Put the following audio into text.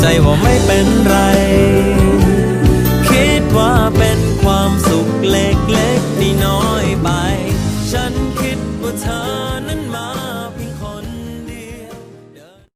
ใจว่าไม่เป็นไร คิดว่าเป็นความสุขเล็กๆที่น้อยไป ฉันคิดว่าเธอ